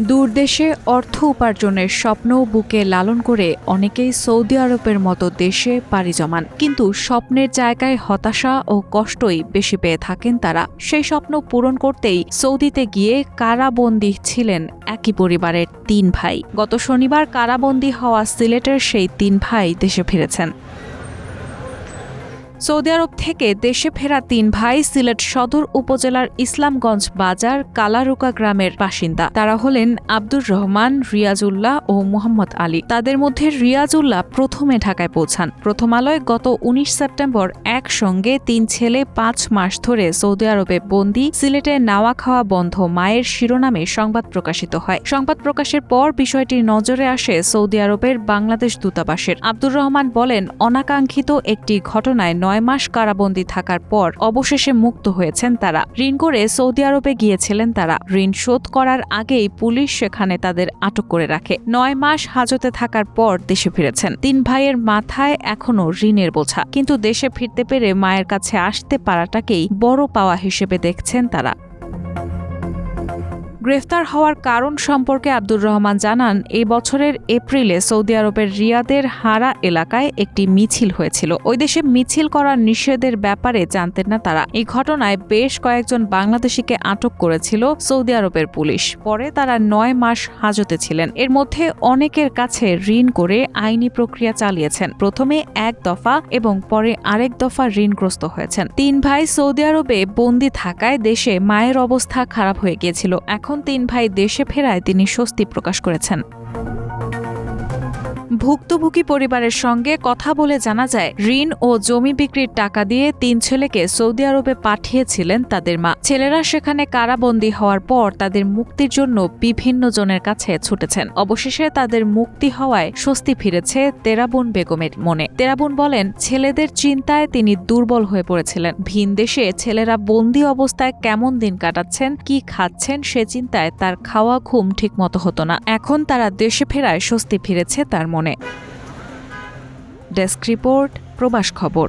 দূরদেশে অর্থ উপার্জনের স্বপ্ন বুকে লালন করে অনেকেই সৌদি আরবের মতো দেশে পাড়ি জমান। কিন্তু স্বপ্নের জায়গায় হতাশা ও কষ্টই বেশি পেয়ে থাকেন তারা। সেই স্বপ্ন পূরণ করতেই সৌদিতে গিয়ে কারাবন্দী ছিলেন একই পরিবারের তিন ভাই। গত শনিবার কারাবন্দী হওয়া সিলেটের সেই তিন ভাই দেশে ফিরেছেন। সৌদি আরব থেকে দেশে ফেরা তিন ভাই সিলেট সদর উপজেলার ইসলামগঞ্জ বাজার কালারুকা গ্রামের বাসিন্দা। তারা হলেন আব্দুর রহমান, রিয়াজুল্লাহ ও মোহাম্মদ আলী। তাদের মধ্যে রিয়াজুল্লাহ প্রথমে ঢাকায় পৌঁছান। প্রথম আলোয় গত উনিশ সেপ্টেম্বর একসঙ্গে তিন ছেলে পাঁচ মাস ধরে সৌদি আরবে বন্দি। সিলেটে নাওয়া খাওয়া বন্ধ মায়ের শিরোনামে সংবাদ প্রকাশিত হয়। সংবাদ প্রকাশের পর বিষয়টি নজরে আসে সৌদি আরবের বাংলাদেশ দূতাবাসের। আব্দুর রহমান বলেন, অনাকাঙ্ক্ষিত একটি ঘটনায় নয় মাস কারাবন্দী থাকার পর অবশেষে মুক্ত হয়েছেন তারা। ঋণ করে সৌদি আরবে গিয়েছিলেন তারা। ঋণ শোধ করার আগেই পুলিশ সেখানে তাদের আটক করে রাখে। নয় মাস হাজতে থাকার পর দেশে ফিরেছেন। তিন ভাইয়ের মাথায় এখনও ঋণের বোঝা। কিন্তু দেশে ফিরতে পেরে মায়ের কাছে আসতে পারাটাকেই বড় পাওয়া হিসেবে দেখছেন তারা। গ্রেফতার হওয়ার কারণ সম্পর্কে আব্দুর রহমান জানান এই বছরের এপ্রিলে সৌদি আরবের রিয়াদের হারা এলাকায় একটি মিছিল হয়েছিল। ওই দেশে মিছিল করার নিষেধের ব্যাপারে জানতেন না তারা। এই ঘটনায় বেশ কয়েকজন বাংলাদেশিকে আটক করেছিল সৌদি আরবের পুলিশ। পরে তারা নয় মাস হাজতে ছিলেন। এর মধ্যে অনেকের কাছে ঋণ করে আইনি প্রক্রিয়া চালিয়েছেন। প্রথমে এক দফা এবং পরে আরেক দফা ঋণগ্রস্ত হয়েছেন। তিন ভাই সৌদি আরবে বন্দি থাকায় দেশে মায়ের অবস্থা খারাপ হয়ে গিয়েছিল। এখন তিন ভাই দেশে ফেরায় তিনি স্বস্তি প্রকাশ করেছেন। ভুক্তভোগী পরিবারের সঙ্গে কথা বলে জানা যায়, ঋণ ও জমি বিক্রির টাকা দিয়ে তিন ছেলেকে সৌদি আরবে পাঠিয়েছিলেন তাদের মা। ছেলেরা সেখানে কারাবন্দী হওয়ার পর তাদের মুক্তির জন্য বিভিন্ন জনের কাছে ছুটেছেন। অবশেষে তাদের মুক্তি হওয়ায় স্বস্তি ফিরেছে তেরাবুন বেগমের মনে। তেরাবুন বলেন, ছেলেদের চিন্তায় তিনি দুর্বল হয়ে পড়েছিলেন। ভিন দেশে ছেলেরা বন্দি অবস্থায় কেমন দিন কাটাচ্ছেন, কি খাচ্ছেন সে চিন্তায় তার খাওয়া ঘুম ঠিকমতো হতো না। এখন তারা দেশে ফেরায় স্বস্তি ফিরেছে তার মনে। ডেস্ক রিপোর্ট প্রবাস খবর